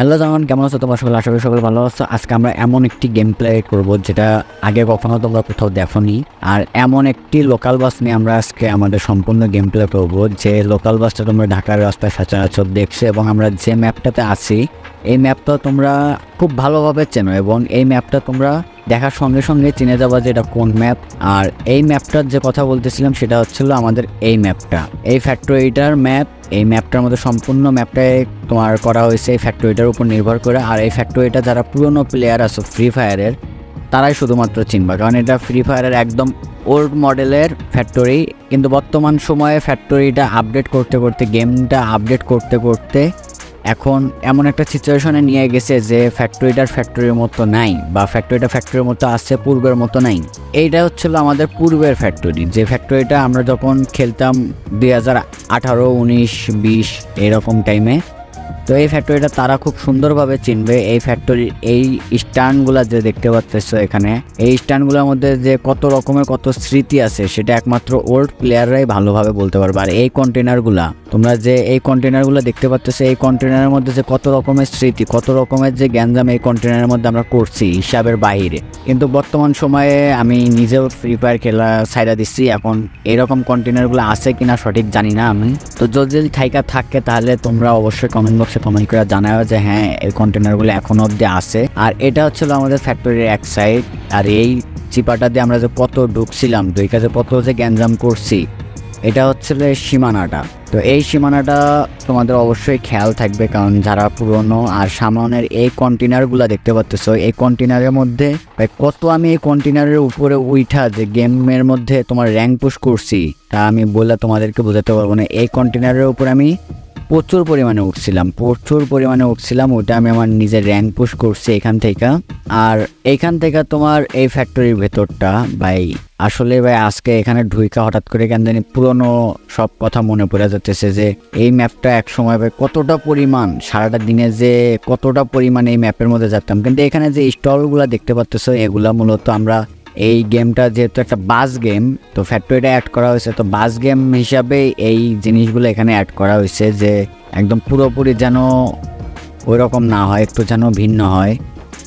Hello জামান, কেমন আছো? তোমার সকলে, আশা করি সকলে ভালো আছো। আজকে আমরা এমন একটি গেম প্লে করব যেটা আগে কখনো তোমরা কোথাও দেখোনি। আর এমন একটি লোকাল বাস নিয়ে আমরা আজকে আমাদের সম্পূর্ণ গেম প্লে করব। যে লোকাল বাসটা তোমরা ঢাকার রাস্তায় সচরাচর দেখছ এবং আমরা যে ম্যাপটাতে আছি, এই ম্যাপটা তোমরা খুব ভালোভাবে চেনো এবং এই ম্যাপটা তোমরা দেখার সঙ্গে সঙ্গে চিনে যাবা যে এটা কোন ম্যাপ। আর এই ম্যাপটার যে কথা বলতেছিলাম, সেটা হচ্ছিল আমাদের এই ম্যাপটা। এই ফ্যাক্টরিটার ম্যাপ, এই ম্যাপটার মধ্যে সম্পূর্ণ ম্যাপটাই তোমার করা হয়েছে এই ফ্যাক্টরিটার উপর নির্ভর করে। আর এই ফ্যাক্টরিটা যারা পুরনো প্লেয়ার আছে ফ্রি ফায়ারের তারাই শুধুমাত্র চিনবা। কারণ এটা ফ্রি ফায়ারের একদম ওল্ড মডেলের ফ্যাক্টরি, কিন্তু বর্তমান সময়ে ফ্যাক্টরিটা আপডেট করতে করতে গেমটা আপডেট করতে করতে এখন এমন একটা সিচুয়েশনে নিয়ে গেছে যে ফ্যাক্টরিটার ফ্যাক্টরির মতো নাই বা ফ্যাক্টরিটা ফ্যাক্টরির মতো আসছে পূর্বের মতো নাই। এইটা হচ্ছিল আমাদের পূর্বের ফ্যাক্টরি যে ফ্যাক্টরিটা আমরা যখন খেলতাম দুই হাজার আঠারো, উনিশ, বিশ, এরকম টাইমে তো এই ফ্যাক্টরিটা তারা খুব সুন্দরভাবে চিনবে। এই ফ্যাক্টরির এই স্ট্যান্ডগুলো যে দেখতে পাচ্ছ এখানে, এই স্ট্যান্ডগুলোর মধ্যে যে কত রকমের কত স্মৃতি আছে, সেটা একমাত্র ওল্ড প্লেয়াররাই ভালোভাবে বলতে পারবে। আর এই কন্টেনারগুলা তোমরা যে এই কন্টেনারগুলো দেখতে পাচ্ছ এই কন্টেনারের মধ্যে যে কত রকমের স্মৃতি, কত রকমের যে গ্যাঞ্জাম এই কন্টেনারের মধ্যে আমরা করছি হিসাবের বাইরে কিন্তু বর্তমান সময়ে আমি নিজেও ফ্রি ফায়ার খেলা সাইডা দিচ্ছি, এখন এরকম কন্টেনারগুলো আছে কিনা সঠিক জানি না আমি। তো যদি যদি থাইকা থাকে তাহলে তোমরা অবশ্যই কমেন্ট বক্সে কমেন্ট করে জানাও যে হ্যাঁ এই কন্টেনারগুলো এখনও অব্দি আছে। আর এটা হচ্ছিল আমাদের ফ্যাক্টরির এক সাইড আর এই চিপাটা দিয়ে আমরা যে কত ঢুকছিলাম, দুই কাছে কত যে গ্যাঞ্জাম করছি, এটা হচ্ছিল সীমানাটা। তো এই সীমানাটা তোমাদের অবশ্যই খেয়াল থাকবে, কারণ যারা পুরনো আর সামনের এই কন্টেনারগুলো দেখতে পাচ্ছ এই কন্টেনারের মধ্যে কত আমি এই কন্টেনারের উপরে উইঠা যে গেমের মধ্যে তোমার র্যাঙ্ক পুশ করছি, তা আমি বলে তোমাদেরকে বোঝাতে পারব না। এই কন্টেনারের উপর আমি প্রচুর পরিমাণে উঠছিলাম, প্রচুর পরিমাণে উঠছিলাম, ওটা আমি আমার নিজের র্যাঙ্ক পুশ করছি এখান থেকে। আর এইখান থেকে তোমার এই ফ্যাক্টরির ভেতরটা, ভাই, আসলে ভাই, আজকে এখানে ঢুইকা হঠাৎ করে কেন জানি পুরনো সব কথা মনে পড়ে যাচ্ছে যে এই ম্যাপটা এক সময় ভাই কতটা পরিমাণ, সারাটা দিনে যে কতটা পরিমাণ এই ম্যাপের মধ্যে যেতাম। কিন্তু এখানে যে স্টলগুলো দেখতে পাচ্ছ এগুলা মূলত আমরা এই গেমটা যেহেতু একটা বাস গেম, তো ফ্যাক্টরিটা অ্যাড করা হয়েছে। তো বাস গেম হিসাবে এই জিনিসগুলো এখানে অ্যাড করা হয়েছে যে একদম পুরোপুরি যেন ওই রকম না হয়, একটু যেন ভিন্ন হয়।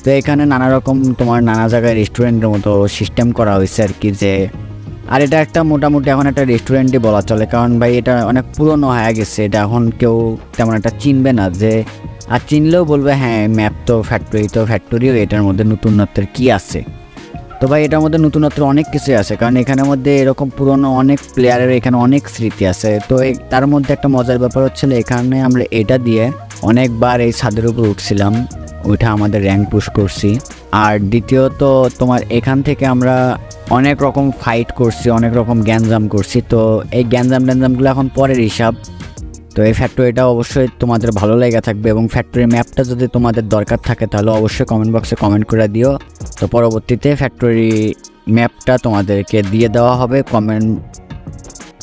তো এখানে নানা রকম তোমার নানা জায়গায় রেস্টুরেন্টের মতো সিস্টেম করা হয়েছে আর কি যে, আর এটা একটা মোটামুটি এখন একটা রেস্টুরেন্টই বলা চলে। কারণ ভাই, এটা অনেক পুরনো হয়ে গেছে। এটা এখন কেউ তেমন একটা চিনবে না যে, আর চিনলেও বলবে হ্যাঁ ম্যাপ তো ফ্যাক্টরি তো ফ্যাক্টরিও এটার মধ্যে নতুনত্বের কী আছে? তো ভাই, এটার মধ্যে নতুনত্ব অনেক কিছুই আছে। কারণ এখানের মধ্যে এরকম পুরনো অনেক প্লেয়ারের এখানে অনেক স্মৃতি আছে। তো তার মধ্যে একটা মজার ব্যাপার হচ্ছিল এখানে আমরা এটা দিয়ে অনেকবার এই ছাদের উপর উঠছিলাম। ওইটা আমাদের র্যাঙ্ক পুশ করছি। আর দ্বিতীয়ত, তোমার এখান থেকে আমরা অনেক রকম ফাইট করছি, অনেক রকম গ্যাঞ্জাম করছি। তো এই গ্যাঞ্জাম ট্যাঞ্জামগুলো এখন পরের হিসাব। তো এই ফ্যাক্টরিটা অবশ্যই তোমাদের ভালো লেগে থাকবে এবং ফ্যাক্টরি ম্যাপটা যদি তোমাদের দরকার থাকে তাহলে অবশ্যই কমেন্ট বক্সে কমেন্ট করে দিও। তো পরবর্তীতে ফ্যাক্টরি ম্যাপটা তোমাদেরকে দিয়ে দেওয়া হবে। কমেন্ট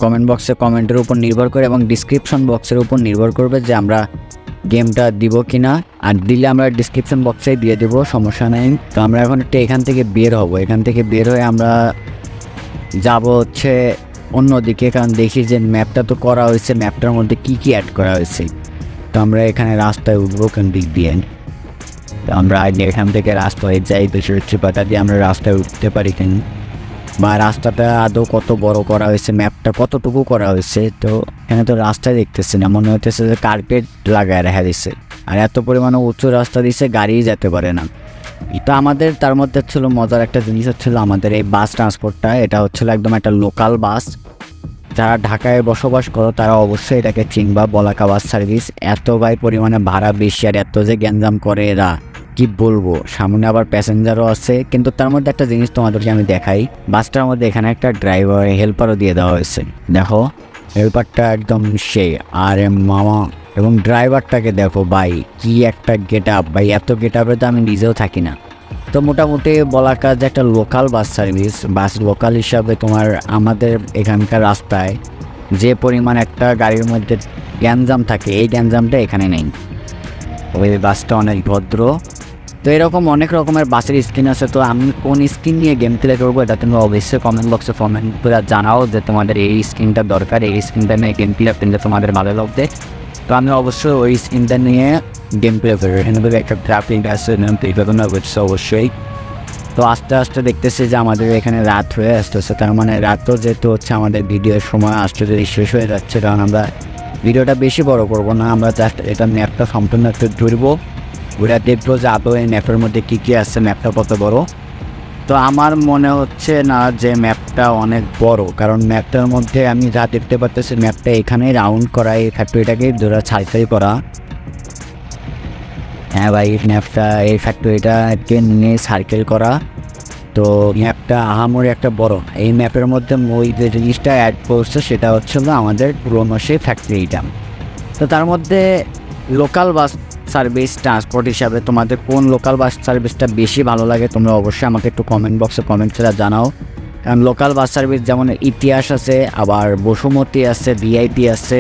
কমেন্ট বক্সে কমেন্টের উপর নির্ভর করে এবং ডিসক্রিপশন বক্সের উপর নির্ভর করবে যে আমরা গেমটা দিব কিনা। আর দিলে আমরা ডিসক্রিপশন বক্সেই দিয়ে দেবো, সমস্যা নেই। তো আমরা এখন একটু এখান থেকে বের হব। এখান থেকে বের হয়ে আমরা যাব হচ্ছে অন্যদিকে কারণ দেখি যে ম্যাপটা তো করা হয়েছে ম্যাপটার মধ্যে কি কি অ্যাড করা হয়েছে। তো আমরা এখানে রাস্তায় উঠবো কোন দিক দিয়ে। তো আমরা এখান থেকে রাস্তায় যাই, তো চিপাটা দিয়ে আমরা রাস্তায় উঠতে পারি কেন। বা রাস্তাটা আদৌ কত বড় করা হয়েছে ম্যাপটা কতটুকু করা হয়েছে। তো এখানে তো রাস্তা দেখতেছে না, মনে হইতেছে যে কার্পেট লাগায় রেখা দিচ্ছে আর এত পরিমাণে উঁচু রাস্তা দিছে গাড়ি যেতে পারে না। তো আমাদের, তার মধ্যে ছিল মজার একটা জিনিস হচ্ছিল আমাদের এই বাস ট্রান্সপোর্টটা এটা হচ্ছিল একদম একটা লোকাল বাস। যারা ঢাকায় বসবাস করো, তারা অবশ্যই এটাকে চিনবা, বলাকা বাস সার্ভিস এত ভাই পরিমাণে ভাড়া বেশি আর এত যে গ্যাঞ্জাম করে এরা, কি বলব? সামনে আবার প্যাসেঞ্জারও আছে, কিন্তু তার মধ্যে একটা জিনিস তোমাদেরকে আমি দেখাই। বাসটার মধ্যে এখানে একটা ড্রাইভার হেল্পারও দিয়ে দেওয়া হয়েছে। দেখো হেল্পারটা একদম সেই আর মামা। এবং ড্রাইভারটাকে দেখো, ভাই, কি একটা গেট আপ ভাই, এত গেট আপে তো আমি নিজেও থাকি না। তো মোটামুটি বলা কাজ একটা local bus service bus local হিসাবে তোমার আমাদের এখানকার রাস্তায় যে পরিমাণ একটা গাড়ির মধ্যে গ্যাঞ্জাম থাকে, এই গ্যাঞ্জামটা এখানে নেই। ওই বাসটা অনেক ভদ্র। তো এরকম অনেক রকমের বাসের স্ক্রিন আছে। তো আমি কোন স্ক্রিন নিয়ে গেম প্লে করব, এটা তুমি অবশ্যই কমেন্ট বক্সে কমেন্ট করে জানাও যে তোমাদের এই স্ক্রিনটা দরকার। এই স্ক্রিনটা নিয়ে গেম প্লে তোমাদের ভালো লাগবে। তো আমি অবশ্যই ওই স্কিনটা নিয়ে গেম প্লে করি এখানে একটা ট্রাফিক আছে এইভাবে হচ্ছে অবশ্যই। তো আস্তে আস্তে দেখতেছি যে আমাদের এখানে রাত হয়ে আসতেছে, তার মানে রাতও যেহেতু হচ্ছে আমাদের ভিডিওর সময় আস্তে আস্তে শেষ হয়ে যাচ্ছে, কারণ আমরা ভিডিওটা বেশি বড় করব না, আমরা জাস্ট এটা ম্যাপটা সম্পূর্ণ একটু ধরবো। ওরা দেখব যে আদৌ এই ম্যাপের মধ্যে কী কী আছে ম্যাপটা কত বড়। তো আমার মনে হচ্ছে না যে ম্যাপটা অনেক বড়, কারণ ম্যাপটার মধ্যে আমি যা দেখতে পাচ্ছি ম্যাপটা এখানেই রাউন্ড করা, এই ফ্যাক্টরিটাকে ধরে ছাই করা। হ্যাঁ ভাই, ম্যাপটা, এই ফ্যাক্টরিটাকে নিয়ে সার্কেল করা। তো ম্যাপটা আহামরি একটা বড়। এই ম্যাপের মধ্যে ওই যে জিনিসটা অ্যাড করছে সেটা হচ্ছে আমাদের পুরোনো সেই ফ্যাক্টরিটা। তো তার মধ্যে লোকাল বাস সার্ভিস ট্রান্সপোর্ট হিসাবে তোমাদের কোন লোকাল বাস সার্ভিসটা বেশি ভালো লাগে, তোমরা অবশ্যই আমাকে একটু কমেন্ট বক্সে কমেন্ট করে জানাও। কারণ লোকাল বাস সার্ভিস যেমন ইতিহাস আছে, আবার বসুমতী আছে ভিআইপি আছে,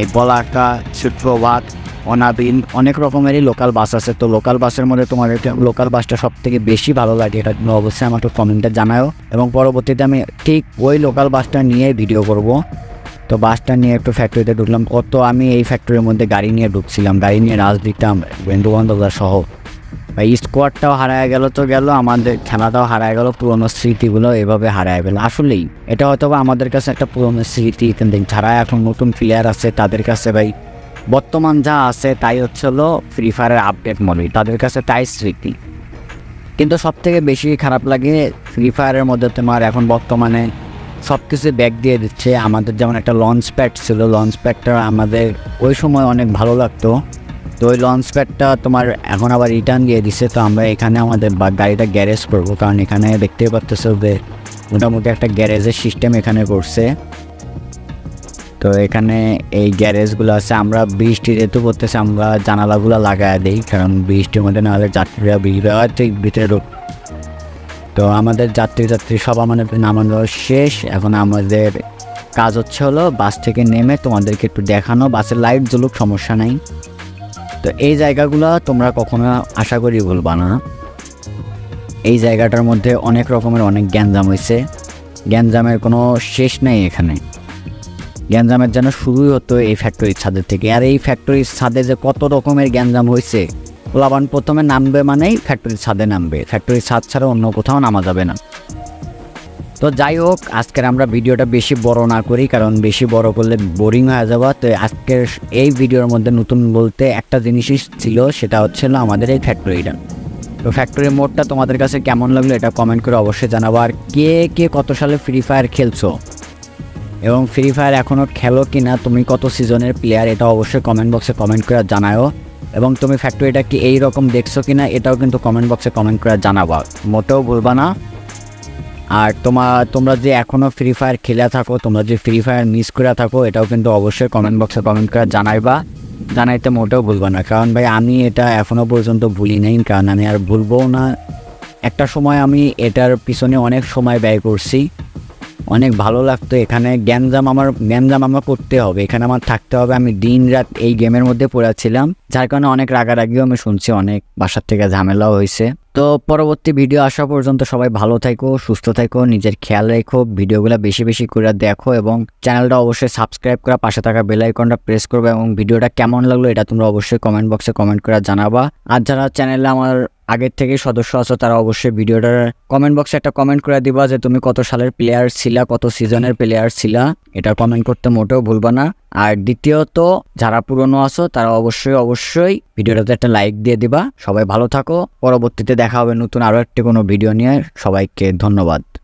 এই বলাকা সুপ্রভাত অনাবিন অনেক রকমেরই লোকাল বাস আছে। তো লোকাল বাসের মধ্যে তোমার লোকাল বাসটা সব থেকে বেশি ভালো লাগে এটা তুমি অবশ্যই আমাকে কমেন্টে জানাও। এবং পরবর্তীতে আমি ঠিক ওই লোকাল বাসটা নিয়ে ভিডিও করব। তো বাসটা নিয়ে একটু ফ্যাক্টরিতে ঢুকলাম। কত আমি এই ফ্যাক্টরির মধ্যে গাড়ি নিয়ে ঢুকছিলাম। গাড়ি নিয়ে রাজ দিতাম বন্ধু বান্ধবরা সহ। বা স্কোয়াডটাও হারায় গেল তো গেল, আমাদের খেলাটাও হারায় গেল, পুরোনো স্মৃতিগুলো এভাবে হারায় গেল। আসলেই, এটা হয়তো বা আমাদের কাছে একটা পুরোনো স্মৃতি। যারা এখন নতুন প্লেয়ার আছে, তাদের কাছে ভাই, বর্তমান যা আছে, তাই হচ্ছে হলো ফ্রি ফায়ারের আপডেট মডেল তাদের কাছে তাই স্মৃতি। কিন্তু সব থেকে বেশি খারাপ লাগে ফ্রি ফায়ারের মধ্যে তোমার এখন বর্তমানে সব কিছু ব্যাক দিয়ে দিচ্ছে। আমাদের যেমন একটা লঞ্চ প্যাড ছিল লঞ্চ প্যাডটা আমাদের ওই সময় অনেক ভালো লাগতো। তো ওই লঞ্চ প্যাডটা তোমার এখন আবার রিটার্ন দিয়ে দিচ্ছে তো আমরা এখানে আমাদের গাড়িটা গ্যারেজ করব। কারণ এখানে দেখতে পাচ্তেছো যে মোটামুটি একটা গ্যারেজের সিস্টেম এখানে করছে। তো এখানে এই গ্যারেজগুলো আছে। আমরা বৃষ্টি যেহেতু করতেছে আমরা জানালাগুলো লাগায় দিই। কারণ বৃষ্টির মধ্যে নাহলে যাত্রীরা ভিড় হয়, ঠিক ভিতরে তো আমাদের যাত্রী যাত্রী সব আমাদের নামানো শেষ। এখন আমাদের কাজ হচ্ছে হলো বাস থেকে নেমে তোমাদেরকে একটু দেখানো। বাসের লাইট জ্বলুক, সমস্যা নাই। তো এই জায়গাগুলো তোমরা কখনো আশা করি ভুলবা না। এই জায়গাটার মধ্যে অনেক রকমের অনেক গ্যাঞ্জাম হয়েছে গ্যাঞ্জামের কোনো শেষ নেই এখানে। গ্যাঞ্জামের যেন শুরুই হতো এই ফ্যাক্টরির ছাদের থেকে। আর এই ফ্যাক্টরির ছাদে যে কত রকমের গ্যাঞ্জাম হয়েছে ওলাবান প্রথমে নামবে মানেই ফ্যাক্টরির ছাদে নামবে। ফ্যাক্টরির ছাদ ছাড়া অন্য কোথাও নামা যাবে না। তো যাই হোক, আজকের আমরা ভিডিওটা বেশি বড় না করি, কারণ বেশি বড় করলে বোরিং হয়ে যাব। তো আজকের এই ভিডিওর মধ্যে নতুন বলতে একটা জিনিসই ছিল, সেটা হচ্ছিল আমাদের এই ফ্যাক্টরিটা তো ফ্যাক্টরির মোডটা তোমাদের কাছে কেমন লাগল এটা কমেন্ট করে অবশ্যই জানাব। আর কে কে কত সালে ফ্রি ফায়ার খেলছো? এবং ফ্রি ফায়ার এখনও খেলো কি না তুমি কত সিজনের প্লেয়ার এটা অবশ্যই কমেন্ট বক্সে কমেন্ট করে জানাও এবং তুমি ফ্যাক্টরিটা কি এই রকম দেখছ কি না এটাও কিন্তু কমেন্ট বক্সে কমেন্ট করে জানাবা। মোটেও বলবা না। আর তোমার তোমরা যে এখনও ফ্রি ফায়ার খেলে থাকো, তোমরা যে ফ্রি ফায়ার মিস করে থাকো, এটাও কিন্তু অবশ্যই কমেন্ট বক্সে কমেন্ট করে জানাইবা। জানাইতে মোটেও ভুলবা না। কারণ ভাই, আমি এটা এখনও পর্যন্ত ভুলি নাই, কারণ আমি আর ভুলবও না। একটা সময় আমি এটার পিছনে অনেক সময় ব্যয় করছি। অনেক ভালো লাগতো। এখানে গ্যাঞ্জাম আমার গ্যাঞ্জাম আমার করতে হবে। এখানে আমার থাকতে হবে। আমি দিন রাত এই গেমের মধ্যে পড়েছিলাম যার কারণে অনেক রাগারাগিও আমি শুনছি। অনেক বাসার থেকে ঝামেলাও হয়েছে। তো পরবর্তী ভিডিও আসা পর্যন্ত সবাই ভালো থাকো, সুস্থ থাকো, নিজের খেয়াল রেখো, ভিডিওগুলো বেশি বেশি করে দেখো এবং চ্যানেলটা অবশ্যই সাবস্ক্রাইব করা পাশে থাকা বেল আইকনটা প্রেস করবে এবং ভিডিওটা কেমন লাগল এটা তোমরা অবশ্যই কমেন্ট বক্সে কমেন্ট করে জানাবা। আর যারা চ্যানেলে আমার আগের থেকে সদস্য আছো তারা অবশ্যই ভিডিওটার কমেন্ট বক্সে একটা কমেন্ট করে দিবা যে তুমি কত সালের প্লেয়ার ছিলা, কত সিজনের প্লেয়ার ছিলা। এটা কমেন্ট করতে মোটেও ভুলবা না। আর দ্বিতীয়ত, যারা পুরনো আছো, তারা অবশ্যই অবশ্যই ভিডিওটাতে একটা লাইক দিয়ে দিবা। সবাই ভালো থাকো। পরবর্তীতে দেখা হবে নতুন আরও একটি কোনো ভিডিও নিয়ে। সবাইকে ধন্যবাদ।